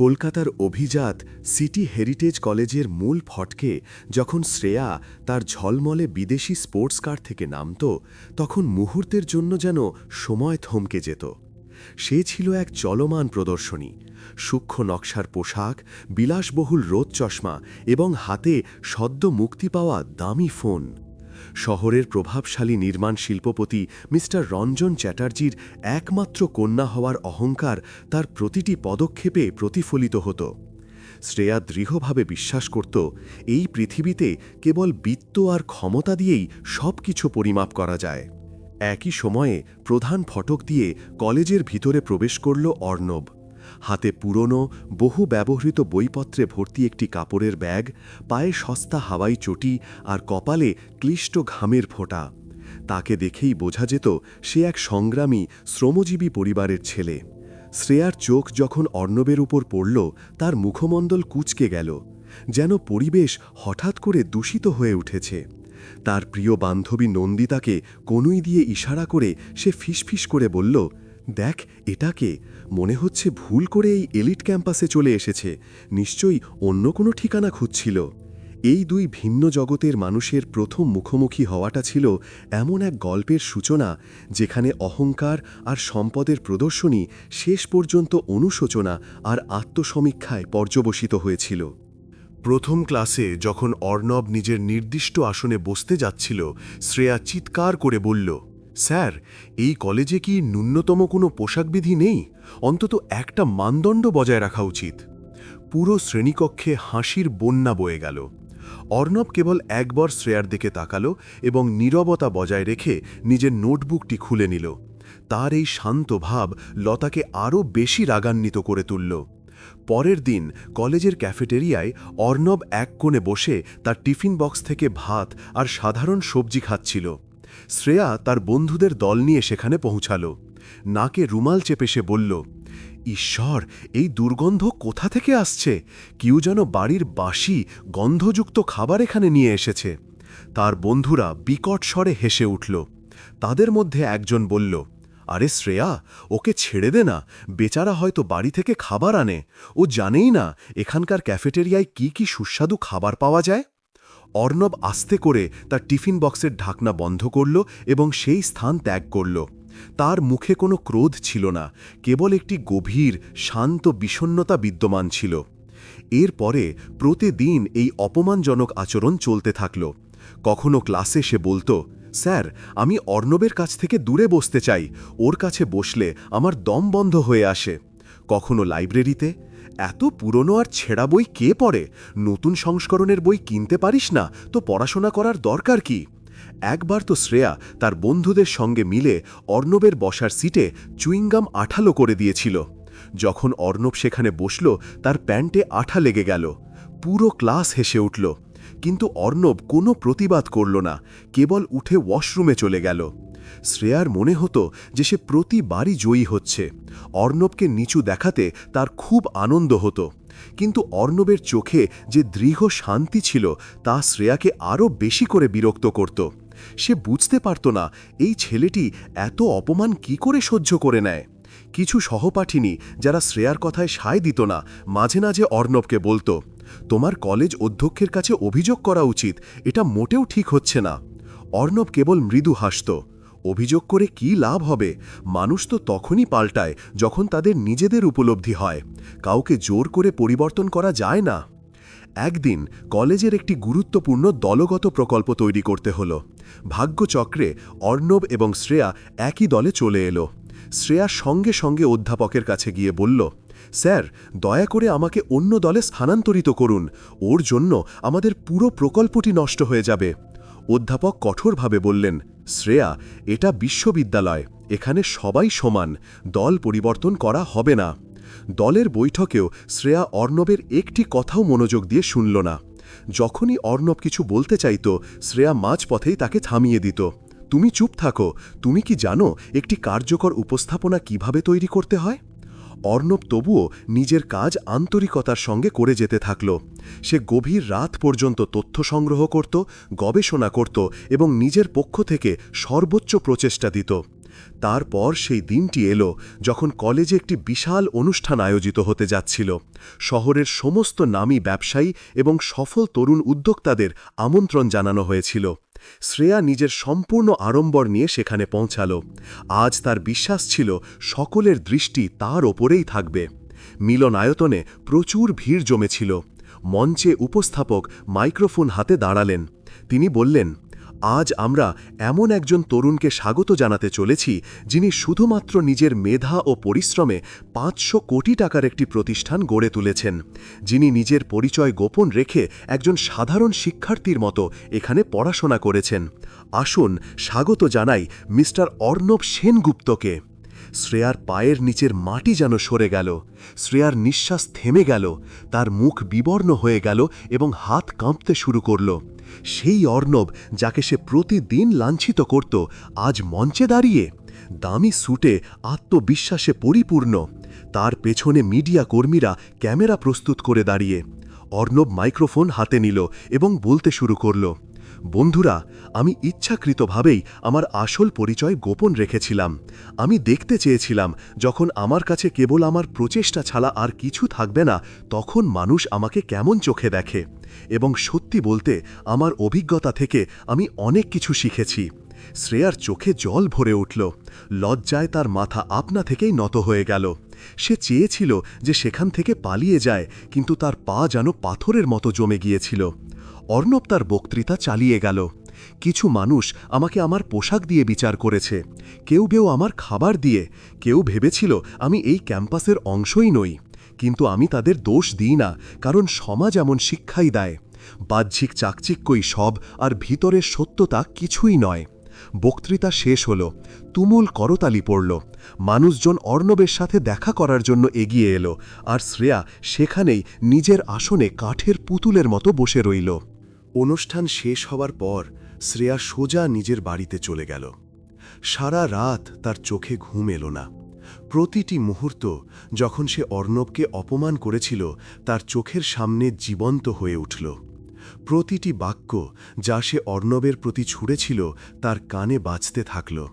কলকাতার অভিজাত city heritage কলেজের মূল ফটকে যখন শ্রেয়া তার ঝলমলে বিদেশি স্পোর্টস কার থেকে নামত, তখন মুহূর্তের জন্য যেন সময় থমকে যেত। সে ছিল এক চলমান প্রদর্শনী। সূক্ষ্ম নকশার পোশাক, বিলাসবহুল রোদ চশমা এবং হাতে সদ্য মুক্তি পাওয়া দামি ফোন। শহরের প্রভাবশালী নির্মাণ শিল্পপতি মিস্টার রঞ্জন চ্যাটার্জির একমাত্র কন্যা হওয়ার অহংকার তার প্রতিটি পদক্ষেপে প্রতিফলিত হতো। শ্রেয়া দৃঢ়ভাবে বিশ্বাস করত, এই পৃথিবীতে কেবল বিত্ত আর ক্ষমতা দিয়েই সব কিছু পরিমাপ করা যায়। একই সময়ে প্রধান ফটক দিয়ে কলেজের ভিতরে প্রবেশ করল অর্ণব। হাতে পুরনো, বহু ব্যবহৃত বইপত্রে ভর্তি একটি কাপড়ের ব্যাগ, পায়ে সস্তা হাওয়াই চটি আর কপালে ক্লিষ্ট ঘামের ফোঁটা। তাকে দেখেই বোঝা যেত সে এক সংগ্রামী, শ্রমজীবী পরিবারের ছেলে। শ্রেয়ার চোখ যখন অর্ণবের উপর পড়ল, তার মুখমণ্ডল কুচকে গেল, যেন পরিবেশ হঠাৎ করে দূষিত হয়ে উঠেছে। তার প্রিয় বান্ধবী নন্দিতাকে কনুই দিয়ে ইশারা করে সে ফিসফিস করে বলল দেখ এটাকে মনে হচ্ছে ভুল করে এই এলিট ক্যাম্পাসে চলে এসেছে। নিশ্চয়ই অন্য কোনো ঠিকানা খুঁজছিল। এই দুই ভিন্ন জগতের মানুষের প্রথম মুখোমুখি হওয়াটা ছিল এমন এক গল্পের সূচনা, যেখানে অহংকার আর সম্পদের প্রদর্শনী শেষ পর্যন্ত অনুশোচনা আর আত্মসমীক্ষায় পর্যবসিত হয়েছিল। প্রথম ক্লাসে যখন অর্ণব নিজের নির্দিষ্ট আসনে বসতে যাচ্ছিল, শ্রেয়া চিৎকার করে বলল স্যার, এই কলেজে কি ন্যূনতম কোনো পোশাকবিধি নেই? অন্তত একটা মানদণ্ড বজায় রাখা উচিত। পুরো শ্রেণীকক্ষে হাসির বন্যা বয়ে গেল। অর্ণব কেবল একবার শ্রেয়ার দিকে তাকালো এবং নীরবতা বজায় রেখে নিজের নোটবুকটি খুলে নিল। তার এই শান্ত ভাব লতাকে আরও বেশি রাগান্বিত করে তুলল। পরের দিন কলেজের ক্যাফেটেরিয়ায় অর্ণব এক কোণে বসে তার টিফিন বক্স থেকে ভাত আর সাধারণ সবজি খাচ্ছিল। শ্রেয়া তার বন্ধুদের দল নিয়ে সেখানে পৌঁছাল। নাকে রুমাল চেপে সে বলল, ঈশ্বর, এই দুর্গন্ধ কোথা থেকে আসছে? কেউ যেন বাড়ির বাসি গন্ধযুক্ত খাবার এখানে নিয়ে এসেছে। তার বন্ধুরা বিকট স্বরে হেসে উঠল। তাদের মধ্যে একজন বলল, আরে শ্রেয়া, ওকে ছেড়ে দে না। বেচারা হয়তো বাড়ি থেকে খাবার আনে। ও জানেই না এখানকার ক্যাফেটেরিয়ায় কি কি সুস্বাদু খাবার পাওয়া যায়। অর্ণব আস্তে করে তার টিফিন বক্সের ঢাকনা বন্ধ করল এবং সেই স্থান ত্যাগ করল। তার মুখে কোনো ক্রোধ ছিল না, কেবল একটি গভীর, শান্ত বিষণ্নতা বিদ্যমান ছিল। এরপরে প্রতিদিন এই অপমানজনক আচরণ চলতে থাকল। কখনো ক্লাসে সে বলতো, স্যার, আমি অর্ণবের কাছ থেকে দূরে বসতে চাই। ওর কাছে বসলে আমার দম বন্ধ হয়ে আসে। কখনো লাইব্রেরিতে এত পুরনো আর ছেঁড়া বই কে পড়ে? নতুন সংস্করণের বই কিনতে পারিস না, তো পড়াশোনা করার দরকার কি? একবার তো শ্রেয়া তার বন্ধুদের সঙ্গে মিলে অর্ণবের বসার সিটে চুইংগাম আঠালো করে দিয়েছিল। যখন অর্ণব সেখানে বসল, তার প্যান্টে আঠা লেগে গেল। পুরো ক্লাস হেসে উঠল। কিন্তু অর্ণব কোনো প্রতিবাদ করল না, কেবল উঠে ওয়াশরুমে চলে গেল। শ্রেয়ার মনে হতো যে সে প্রতিবারই জয়ী হচ্ছে। অর্ণবকে নিচু দেখাতে তার খুব আনন্দ হতো। কিন্তু অর্ণবের চোখে যে দৃঢ় শান্তি ছিল, তা শ্রেয়াকে আরও বেশি করে বিরক্ত করত। সে বুঝতে পারত না, এই ছেলেটি এত অপমান কি করে সহ্য করে নেয়? কিছু সহপাঠিনী যারা শ্রেয়ার কথায় সায় দিত না, মাঝে মাঝে অর্ণবকে বলতো, তোমার কলেজ অধ্যক্ষের কাছে অভিযোগ করা উচিত, এটা মোটেও ঠিক হচ্ছে না। অর্ণব কেবল মৃদু হাসত। অভিযোগ করে কি লাভ হবে? মানুষ তো তখনই পাল্টায় যখন তাদের নিজেদের উপলব্ধি হয়। কাউকে জোর করে পরিবর্তন করা যায় না। একদিন কলেজের একটি গুরুত্বপূর্ণ দলগত প্রকল্প তৈরি করতে হল। ভাগ্যচক্রে অর্ণব এবং শ্রেয়া একই দলে চলে এলো। শ্রেয়া সঙ্গে সঙ্গে অধ্যাপকের কাছে গিয়ে বলল, স্যার, দয়া করে আমাকে অন্য দলে স্থানান্তরিত করুন। ওর জন্য আমাদের পুরো প্রকল্পটি নষ্ট হয়ে যাবে। অধ্যাপক কঠোরভাবে বললেন শ্রেয়া, এটা বিশ্ববিদ্যালয়, এখানে সবাই সমান, দল পরিবর্তন করা হবে না। দলের বৈঠকেও শ্রেয়া অর্ণবের একটি কথাও মনোযোগ দিয়ে শুনল না। যখনই অর্ণব কিছু বলতে চাইত, শ্রেয়া মাঝপথেই তাকে থামিয়ে দিত। তুমি চুপ থাকো, তুমি কি জানো একটি কার্যকর উপস্থাপনা কীভাবে তৈরি করতে হয়? অর্ণব তবুও নিজের কাজ আন্তরিকতার সঙ্গে করে যেতে থাকল। সে গভীর রাত পর্যন্ত তথ্য সংগ্রহ করত, গবেষণা করত এবং নিজের পক্ষ থেকে সর্বোচ্চ প্রচেষ্টা দিত। তারপর সেই দিনটি এলো যখন কলেজে একটি বিশাল অনুষ্ঠান আয়োজিত হতে যাচ্ছিল। শহরের সমস্ত নামী ব্যবসায়ী এবং সফল তরুণ উদ্যোক্তাদের আমন্ত্রণ জানানো হয়েছিল। শ্রেয়া নিজের সম্পূর্ণ আড়ম্বর নিয়ে সেখানে পৌঁছাল। আজ তার বিশ্বাস ছিল সকলের দৃষ্টি তার ওপরেই থাকবে। মিলনায়তনে প্রচুর ভিড় জমেছিল। মঞ্চে উপস্থাপক মাইক্রোফোন হাতে দাঁড়ালেন। তিনি বললেন আজ আমরা এমন একজন তরুণকে স্বাগত জানাতে চলেছি, যিনি শুধুমাত্র নিজের মেধা ও পরিশ্রমে পাঁচশো কোটি টাকার একটি প্রতিষ্ঠান গড়ে তুলেছেন। যিনি নিজের পরিচয় গোপন রেখে একজন সাধারণ শিক্ষার্থীর মতো এখানে পড়াশোনা করেছেন। আসুন স্বাগত জানাই মিস্টার অর্ণব সেনগুপ্তকে। শ্রেয়ার পায়ের নিচের মাটি যেন সরে গেল, শ্রেয়ার নিঃশ্বাস থেমে গেল, তার মুখ বিবর্ণ হয়ে গেল এবং হাত কাঁপতে শুরু করল। সেই অর্ণব যাকে সে প্রতিদিন লাঞ্ছিত করত, আজ মঞ্চে দাঁড়িয়ে দামি স্যুটে আত্মবিশ্বাসে পরিপূর্ণ। তার পেছনে মিডিয়া কর্মীরা ক্যামেরা প্রস্তুত করে দাঁড়িয়ে। অর্ণব মাইক্রোফোন হাতে নিল এবং বলতে শুরু করল, বন্ধুরা, আমি ইচ্ছাকৃতভাবেই আমার আসল পরিচয় গোপন রেখেছিলাম। আমি দেখতে চেয়েছিলাম, যখন আমার কাছে কেবল আমার প্রচেষ্টা ছাড়া আর কিছু থাকবে না, তখন মানুষ আমাকে কেমন চোখে দেখে। এবং সত্যি বলতে আমার অভিজ্ঞতা থেকে আমি অনেক কিছু শিখেছি। শ্রেয়ার চোখে জল ভরে উঠল। লজ্জায় তার মাথা আপনা থেকেই নত হয়ে গেল। সে চেয়েছিল যে সেখান থেকে পালিয়ে যায়, কিন্তু তার পা যেন পাথরের মতো জমে গিয়েছিল। অর্ণব তার বক্তৃতা চালিয়ে গেল। কিছু মানুষ আমাকে আমার পোশাক দিয়ে বিচার করেছে। কেউ কেউ আমার খাবার দিয়ে, কেউ ভেবেছিল আমি এই ক্যাম্পাসের অংশই নই। কিন্তু আমি তাদের দোষ দিই না, কারণ সমাজ এমন শিক্ষাই দেয়। বাহ্যিক চাকচিক্যই সব, আর ভিতরের সত্যতা কিছুই নয়। বক্তৃতা শেষ হল, তুমুল করতালি পড়ল। মানুষজন অর্ণবের সাথে দেখা করার জন্য এগিয়ে এলো, আর শ্রেয়া সেখানেই নিজের আসনে কাঠের পুতুলের মতো বসে রইল। অনুষ্ঠান শেষ হওয়ার পর, শ্রেয়া সোজা নিজের বাড়িতে চলে গেল। সারা রাত তার চোখে ঘুম এলো না। প্রতিটি মুহূর্ত যখন সে অর্ণবকে অপমান করেছিল, তার চোখের সামনে জীবন্ত হয়ে উঠল। প্রতিটি বাক্য যা সে অর্ণবের প্রতি ছুঁড়েছিল, তার কানে বাজতে থাকল।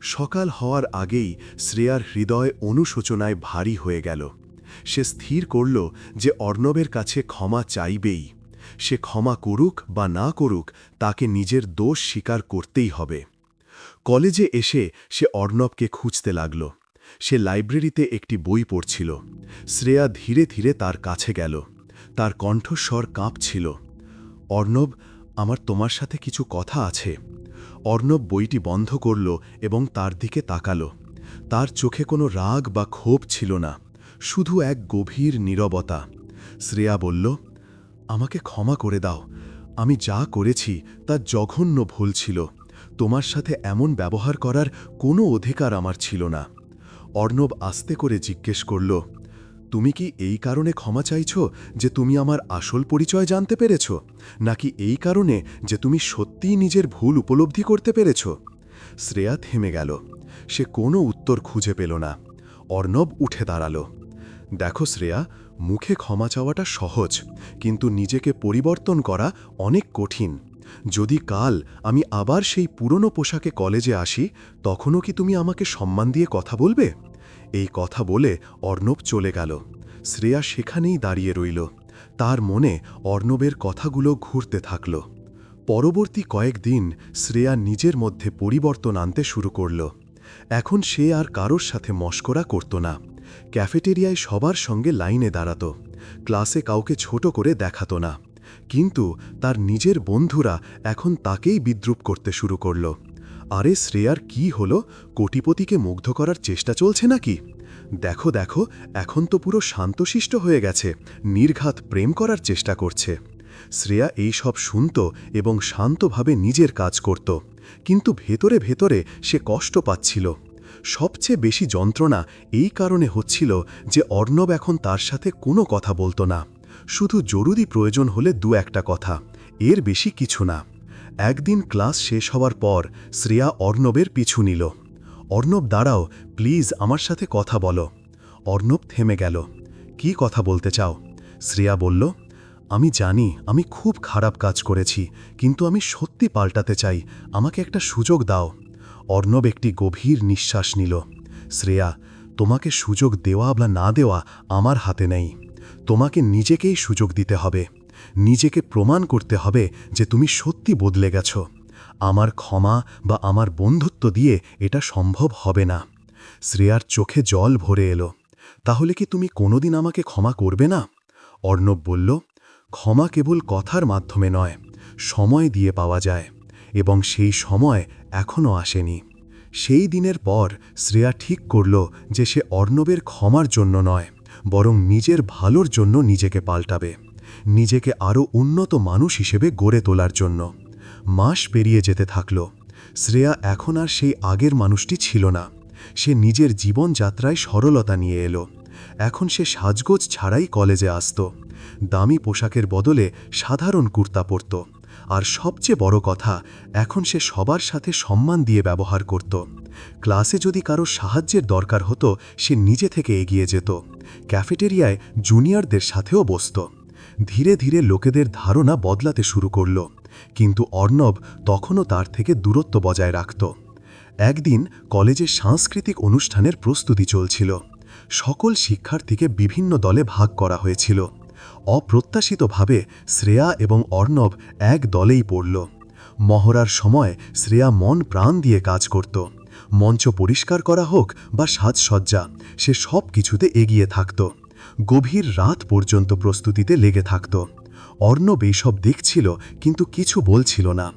সকাল হওয়ার আগেই শ্রেয়ার হৃদয় অনুশোচনায় ভারী হয়ে গেল। সে স্থির করল যে অর্ণবের কাছে ক্ষমা চাইবেই। সে ক্ষমা করুক বা না করুক, তাকে নিজের দোষ স্বীকার করতেই হবে। কলেজে এসে সে অর্ণবকে খুঁজতে লাগল। সে লাইব্রেরিতে একটি বই পড়ছিল। শ্রেয়া ধীরে ধীরে তার কাছে গেল। তার কণ্ঠস্বর কাঁপছিল। অর্ণব, আমার তোমার সাথে কিছু কথা আছে। অর্ণব বইটি বন্ধ করল এবং তার দিকে তাকালো। তার চোখে কোনো রাগ বা ক্ষোভ ছিল না, শুধু এক গভীর নীরবতা। শ্রেয়া বলল, আমাকে ক্ষমা করে দাও। আমি যা করেছি তা জঘন্য ভুল ছিল। তোমার সাথে এমন ব্যবহার করার কোনো অধিকার আমার ছিল না। অর্ণব আস্তে করে জিজ্ঞেস করল, তুমি কি এই কারণে ক্ষমা চাইছ যে তুমি আমার আসল পরিচয় জানতে পেরেছ? নাকি এই কারণে যে তুমি সত্যিই নিজের ভুল উপলব্ধি করতে পেরেছ? শ্রেয়া থেমে গেল। সে কোনো উত্তর খুঁজে পেল না। অর্ণব উঠে দাঁড়াল। দেখো শ্রেয়া, মুখে ক্ষমা চাওয়াটা সহজ, কিন্তু নিজেকে পরিবর্তন করা অনেক কঠিন। যদি কাল আমি আবার সেই পুরনো পোশাকে কলেজে আসি, তখনও কি তুমি আমাকে সম্মান দিয়ে কথা বলবে? এই কথা বলে অর্ণব চলে গেল। শ্রেয়া সেখানেই দাঁড়িয়ে রইল। তার মনে অর্ণবের কথাগুলো ঘুরতে থাকল। পরবর্তী কয়েকদিন শ্রেয়া নিজের মধ্যে পরিবর্তন আনতে শুরু করল। এখন সে আর কারোর সাথে মস্করা করত না। ক্যাফেটেরিয়ায় সবার সঙ্গে লাইনে দাঁড়াত। ক্লাসে কাউকে ছোট করে দেখাত না। কিন্তু তার নিজের বন্ধুরা এখন তাকেই বিদ্রুপ করতে শুরু করল। আরে শ্রেয়ার কি হলো? কোটিপতিকে মুগ্ধ করার চেষ্টা চলছে নাকি? দেখো দেখো, এখন তো পুরো শান্তশিষ্ট হয়ে গেছে, নির্ঘাত প্রেম করার চেষ্টা করছে। শ্রেয়া এই সব শুনত এবং শান্তভাবে নিজের কাজ করত, কিন্তু ভেতরে ভেতরে সে কষ্ট পাচ্ছিল। সবচেয়ে বেশি যন্ত্রণা এই কারণে হচ্ছিল যে অর্ণব এখন তার সাথে কোনো কথা বলতো না। শুধু জরুরি প্রয়োজন হলে দু একটা কথা। এর বেশি কিছু না। একদিন ক্লাস শেষ হওয়ার পর শ্রেয়া অর্ণবের পিছু নিল। অর্ণব, দাঁড়াও, প্লিজ আমার সাথে কথা বলো। অর্ণব থেমে গেল। কি কথা বলতে চাও? শ্রেয়া বলল, আমি জানি, আমি খুব খারাপ কাজ করেছি, কিন্তু আমি সত্যি পাল্টাতে চাই, আমাকে একটা সুযোগ দাও। অর্ণব একটি গভীর নিঃশ্বাস নিল। শ্রেয়া, তোমাকে সুযোগ দেওয়া বা না দেওয়া আমার হাতে নেই। তোমাকে নিজেকেই সুযোগ দিতে হবে। নিজেকে প্রমাণ করতে হবে যে তুমি সত্যি বদলে গেছ। আমার ক্ষমা বা আমার বন্ধুত্ব দিয়ে এটা সম্ভব হবে না। শ্রেয়ার চোখে জল ভরে এলো। তাহলে কি তুমি কোনোদিন আমাকে ক্ষমা করবে না? অর্ণব বলল, ক্ষমা কেবল কথার মাধ্যমে নয়, সময় দিয়ে পাওয়া যায়, এবং সেই সময় এখনও আসেনি। সেই দিনের পর শ্রেয়া ঠিক করল যে সে অর্ণবের ক্ষমার জন্য নয়। বরং নিজের ভালোর জন্য নিজেকে পাল্টাবে, নিজেকে আরও উন্নত মানুষ হিসেবে গড়ে তোলার জন্য। মাস পেরিয়ে যেতে থাকল। শ্রেয়া এখন আর সেই আগের মানুষটি ছিল না। সে নিজের জীবনযাত্রায় সরলতা নিয়ে এলো। এখন সে সাজগোজ ছাড়াই কলেজে আসত। দামি পোশাকের বদলে সাধারণ কুর্তা পরত। আর সবচেয়ে বড় কথা, এখন সে সবার সাথে সম্মান দিয়ে ব্যবহার করত। ক্লাসে যদি কারও সাহায্যের দরকার হতো, সে নিজে থেকে এগিয়ে যেত। ক্যাফেটেরিয়ায় জুনিয়রদের সাথেও বসত। ধীরে ধীরে লোকেদের ধারণা বদলাতে শুরু করল। কিন্তু অর্ণব তখনও তার থেকে দূরত্ব বজায় রাখত। একদিন কলেজে সাংস্কৃতিক অনুষ্ঠানের প্রস্তুতি চলছিল। সকল শিক্ষার্থীকে বিভিন্ন দলে ভাগ করা হয়েছিল। অপ্রত্যাশিতভাবে শ্রেয়া এবং অর্ণব এক দলেই পড়ল। মহড়ার সময় শ্রেয়া মন প্রাণ দিয়ে কাজ করত। মঞ্চ পরিষ্কার করা হোক বা সাজসজ্জা, সে সব কিছুতে এগিয়ে থাকত। গভীর রাত পর্যন্ত প্রস্তুতিতে লেগে থাকত। অর্ণব এইসব দেখছিল, কিন্তু কিছু বলছিল না।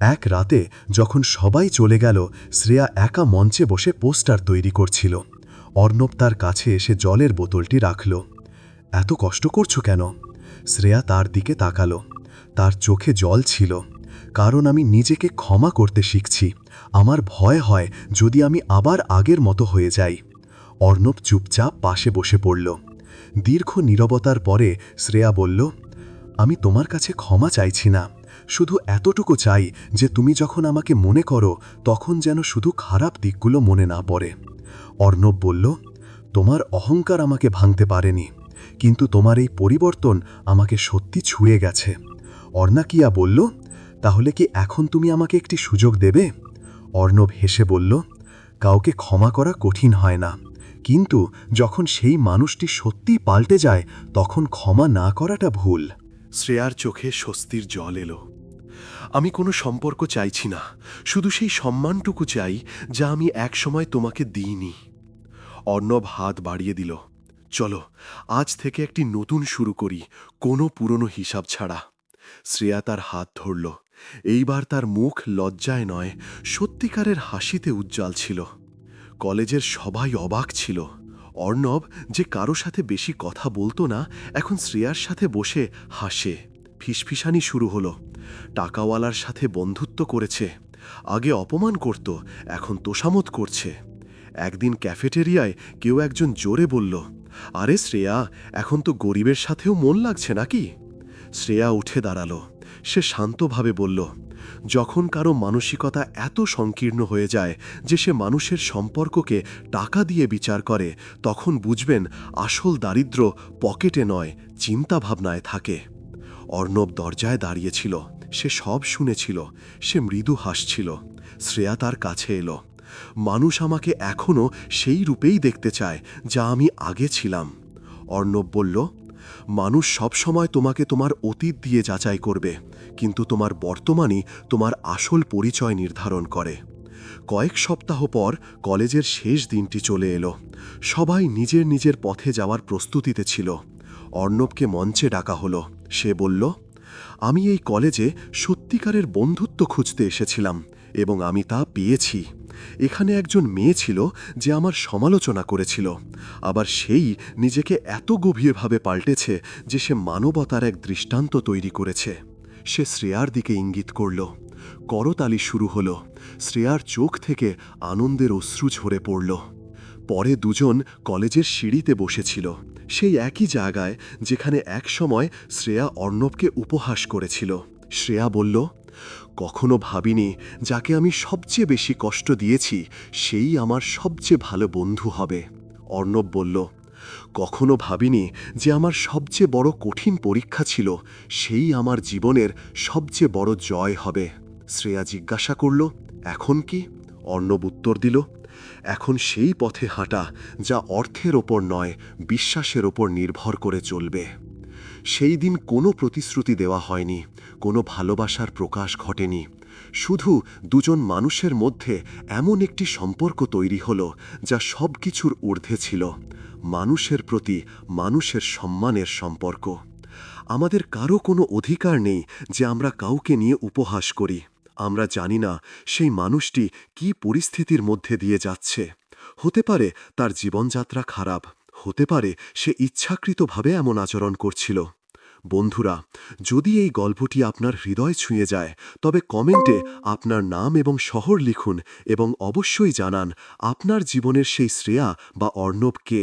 এক রাতে যখন সবাই চলে গেল, শ্রেয়া একা মঞ্চে বসে পোস্টার তৈরি করছিল। অর্ণব তার কাছে এসে জলের বোতলটি রাখল। এত কষ্ট করছ কেন? শ্রেয়া তার দিকে তাকালো। তার চোখে জল ছিল। কারণ আমি নিজেকে ক্ষমা করতে শিখছি। আমার ভয় হয় যদি আমি আবার আগের মতো হয়ে যাই। অর্ণব চুপচাপ পাশে বসে পড়ল। দীর্ঘ নীরবতার পরে শ্রেয়া বলল, আমি তোমার কাছে ক্ষমা চাইছি না। শুধু এতটুকু চাই যে তুমি যখন আমাকে মনে করো, তখন যেন শুধু খারাপ দিকগুলো মনে না পড়ে। অর্ণব বলল, তোমার অহংকার আমাকে ভাঙতে পারেনি, কিন্তু তোমার এই পরিবর্তন আমাকে সত্যি ছুঁয়ে গেছে। অর্ণাকিয়া বলল, তাহলে কি এখন তুমি আমাকে একটি সুযোগ দেবে? অর্ণব হেসে বলল, কাউকে ক্ষমা করা কঠিন হয় না। কিন্তু যখন সেই মানুষটি সত্যিই পাল্টে যায়, তখন ক্ষমা না করাটা ভুল। শ্রেয়ার চোখে স্বস্তির জল এলো। আমি কোনো সম্পর্ক চাইছি না। শুধু সেই সম্মানটুকু চাই যা আমি একসময় তোমাকে দিইনি। অর্ণব হাত বাড়িয়ে দিল, চলো, আজ থেকে একটি নতুন শুরু করি, কোনো পুরনো হিসাব ছাড়া। শ্রেয়া তার হাত ধরল। এইবার তার মুখ লজ্জায় নয়, সত্যিকারের হাসিতে উজ্জ্বল ছিল। কলেজের সবাই অবাক ছিল। অর্ণব যে কারও সাথে বেশি কথা বলতো না, এখন শ্রেয়ার সাথে বসে হাসে, ফিসফিসানি শুরু হলো। টাকাওয়ালার সাথে বন্ধুত্ব করেছে, আগে অপমান করত, এখন তোষামত করছে। একদিন ক্যাফেটেরিয়ায় কেউ একজন জোরে বলল, আরে শ্রেয়া, এখন তো গরিবের সাথেও মন লাগছে নাকি? শ্রেয়া উঠে দাঁড়াল। সে শান্তভাবে বলল, যখন কারও মানসিকতা এত সংকীর্ণ হয়ে যায় যে সে মানুষের সম্পর্ককে টাকা দিয়ে বিচার করে, তখন বুঝবেন আসল দারিদ্র পকেটে নয়, চিন্তাভাবনায় থাকে। অর্ণব দরজায় দাঁড়িয়েছিল, সে সব শুনেছিল, সে মৃদু হাসছিল, শ্রেয়া তার কাছে এলো, মানুষ আমাকে এখনও সেই রূপেই দেখতে চায় যা আমি আগে ছিলাম। অর্ণব বলল মানুষ সবসময় তোমাকে তোমার অতীত দিয়ে যাচাই করবে, কিন্তু তোমার বর্তমানই তোমার আসল পরিচয় নির্ধারণ করে। কয়েক সপ্তাহ পর কলেজের শেষ দিনটি চলে এলো। সবাই নিজের নিজের পথে যাওয়ার প্রস্তুতিতে ছিল। অর্ণবকে মঞ্চে ডাকা হলো। সে বলল, আমি এই কলেজে সত্যিকারের বন্ধুত্ব খুঁজতে এসেছিলাম। এবং আমি তা পেয়েছি। এখানে একজন মেয়ে ছিল যে আমার সমালোচনা করেছিল। আবার সেই নিজেকে এত গভীরভাবে পাল্টেছে যে সে মানবতার এক দৃষ্টান্ত তৈরি করেছে। সে শ্রেয়ার দিকে ইঙ্গিত করল। করতালি শুরু হল। শ্রেয়ার চোখ থেকে আনন্দের অশ্রু ঝরে পড়ল। পরে দুজন কলেজের সিঁড়িতে বসেছিল। সেই একই জায়গায় যেখানে একসময় শ্রেয়া অর্ণবকে উপহাস করেছিল। শ্রেয়া বলল কখনো ভাবিনি যাকে আমি সবচেয়ে বেশি কষ্ট দিয়েছি, সেই আমার সবচেয়ে ভালো বন্ধু হবে। অর্ণব বলল, কখনো ভাবিনি যে আমার সবচেয়ে বড় কঠিন পরীক্ষা ছিল, সেই আমার জীবনের সবচেয়ে বড় জয় হবে। শ্রেয়া জিজ্ঞাসা করল, এখন কি? অর্ণব উত্তর দিল, এখন সেই পথে হাঁটা যা অর্থের ওপর নয়, বিশ্বাসের ওপর নির্ভর করে চলবে। সেই দিন কোনো প্রতিশ্রুতি দেওয়া হয়নি। কোনো ভালোবাসার প্রকাশ ঘটেনি। শুধু দুজন মানুষের মধ্যে এমন একটি সম্পর্ক তৈরি হলো, যা সব কিছুর ঊর্ধ্বে ছিল, মানুষের প্রতি মানুষের সম্মানের সম্পর্ক। আমাদের কারও কোনো অধিকার নেই যে আমরা কাউকে নিয়ে উপহাস করি। আমরা জানি না সেই মানুষটি কি পরিস্থিতির মধ্যে দিয়ে যাচ্ছে। হতে পারে তার জীবনযাত্রা খারাপ, হতে পারে সে ইচ্ছাকৃতভাবে এমন আচরণ করছিল। বন্ধুরা, যদি এই গল্পটি আপনার হৃদয় ছুঁয়ে যায়, তবে কমেন্টে আপনার নাম এবং শহর লিখুন এবং অবশ্যই জানান আপনার জীবনের সেই শ্রেয়া বা অর্ণব কে।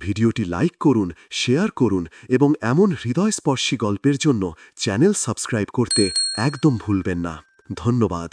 ভিডিওটি লাইক করুন, শেয়ার করুন এবং এমন হৃদয়স্পর্শী গল্পের জন্য চ্যানেল সাবস্ক্রাইব করতে একদম ভুলবেন না। ধন্যবাদ।